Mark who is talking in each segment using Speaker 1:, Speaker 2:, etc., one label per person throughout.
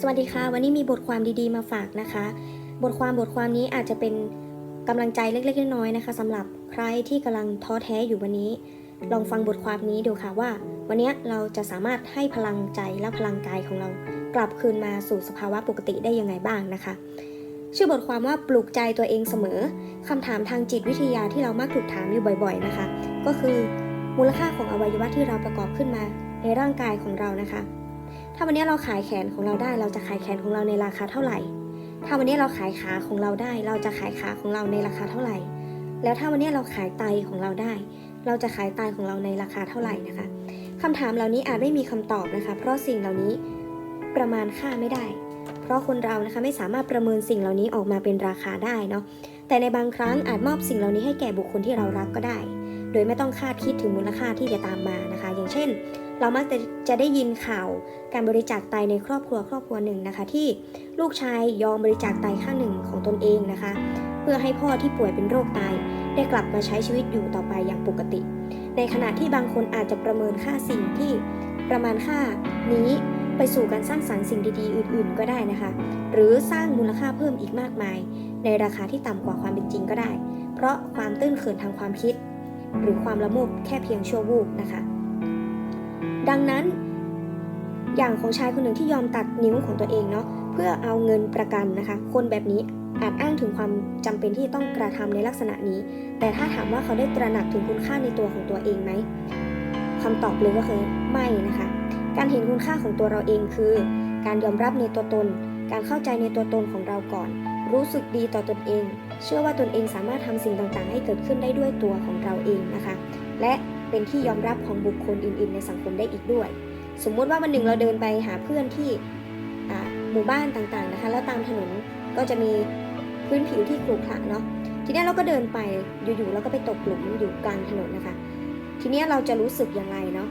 Speaker 1: สวัสดีค่ะ วันนี้มีบทความดีๆมาฝากนะคะ บทความบทความนี้อาจจะเป็นกำลังใจเล็กๆน้อยๆนะคะสำหรับใครที่กำลังท้อแท้อยู่วันนี้ ลองฟังบทความนี้ดูค่ะว่า วันนี้เราจะสามารถให้พลังใจและพลังกายของเรา กลับคืนมาสู่สภาวะปกติได้ยังไงบ้างนะคะ ชื่อบทความว่าปลุกใจตัวเองเสมอคำถามทางจิตวิทยาที่เรามักถูกถามอยู่บ่อย ๆนะคะ ก็คือมูลค่าของอวัยวะที่เราประกอบขึ้นมาในร่างกายของเรานะคะ ถ้าวันนี้เราขายแขนของเราได้ เราจะขายแขนของเราในราคาเท่าไหร่ ถ้าวันนี้เราขายขาของเราได้ เราจะขายขาของเราในราคาเท่าไหร่ แล้วถ้าวันนี้เราขายไตของเราได้ เราจะขายไตของเราในราคาเท่าไหร่นะคะคำถามเหล่านี้อาจไม่มีคำตอบนะคะ เพราะสิ่งเหล่านี้ประมาณค่าไม่ได้ เพราะคนเรานะคะไม่สามารถประเมินสิ่งเหล่านี้ออกมาเป็นราคาได้เนาะ แต่ในบางครั้งอาจมอบสิ่งเหล่านี้ให้แก่บุคคลที่เรารักก็ได้ โดยไม่ต้องคาดคิดถึงมูลค่าที่จะตามมานะคะ อย่างเช่น เรามักจะจะได้ยินข่าวการบริจาคไตในครอบครัวครอบครัวหนึ่งนะคะ ที่ลูกชายยอมบริจาคไตข้างหนึ่งของตนเองนะคะ เพื่อให้พ่อที่ป่วยเป็นโรคไตได้กลับมาใช้ชีวิตอยู่ต่อไปอย่างปกติ ในขณะที่บางคนอาจจะประเมินค่าสิ่งที่ประมาณค่านี้ไปสู่การสร้างสรรค์สิ่งดีๆ อื่นๆ ก็ได้นะคะ หรือสร้างมูลค่าเพิ่มอีกมากมาย ในราคาที่ต่ำกว่าความเป็นจริงก็ได้ เพราะความตื้นเขินทางความคิด หรือความละโมบแค่เพียงชั่ววูบนะคะ ดังนั้น อย่างของชายคนหนึ่งที่ยอมตัดนิ้วของตัวเองเนาะเพื่อเอาเงินประกันนะคะ คนแบบนี้อาจอ้างถึงความจำเป็นที่ต้องกระทำในลักษณะนี้ แต่ถ้าถามว่าเขาได้ตระหนักถึงคุณค่าในตัวของตัวเองไหมคำตอบเลยก็คือไม่นะคะ การเห็นคุณค่าของตัวเราเองคือ การยอมรับในตัวตน การเข้าใจในตัวตนของเราก่อน รู้สึกดีต่อตนเอง เชื่อว่าตนเองสามารถทำสิ่งต่างๆ ให้เกิดขึ้นได้ด้วยตัวของเราเองนะคะ และ เป็นที่ยอมรับของบุคคลอื่น ๆ ในสังคมได้อีกด้วย สมมุติว่าวันหนึ่งเราเดินไปหาเพื่อนที่หมู่บ้านต่างๆนะคะ แล้วตามถนนก็จะมีพื้นผิวที่ขรุขระเนาะทีนี้เราก็เดินไปอยู่ๆเราก็ไปตกหลุมอยู่กลางถนนนะคะ ทีนี้เราจะรู้สึกยังไงเนาะ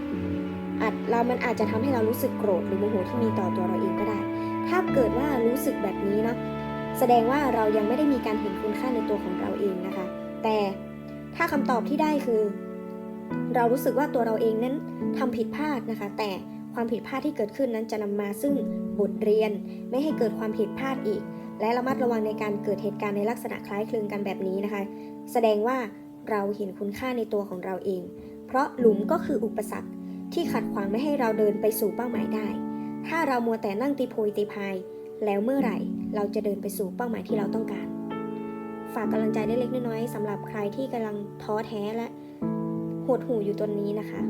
Speaker 1: อาจเรามันอาจจะทำให้เรารู้สึกโกรธหรือโมโหที่มีต่อตัวเราเองก็ได้ ถ้าเกิดว่ารู้สึกแบบนี้เนาะแสดงว่าเรายังไม่ได้มีการเห็นคุณค่าในตัวของเราเองนะคะ แต่ถ้าคำตอบที่ได้คือ เรารู้สึกว่าตัวเราเองนั้นทำผิดพลาดนะคะ แต่ความผิดพลาดที่เกิดขึ้นนั้นจะนำมาซึ่งบทเรียน ไม่ให้เกิดความผิดพลาดอีก และระมัดระวังในการเกิดเหตุการณ์ในลักษณะคล้ายคลึงกันแบบนี้นะคะ แสดงว่าเราเห็นคุณค่าในตัวของเราเอง เพราะหลุมก็คืออุปสรรคที่ขัดขวางไม่ให้เราเดินไปสู่เป้าหมายได้ ถ้าเรามัวแต่นั่งตีโพยตีพาย แล้วเมื่อไหร่เราจะเดินไปสู่เป้าหมายที่เราต้องการ ฝากกำลังใจเล็กๆน้อยๆสำหรับใครที่กำลังท้อแท้และ หดหูอยู่ตัวนี้นะคะ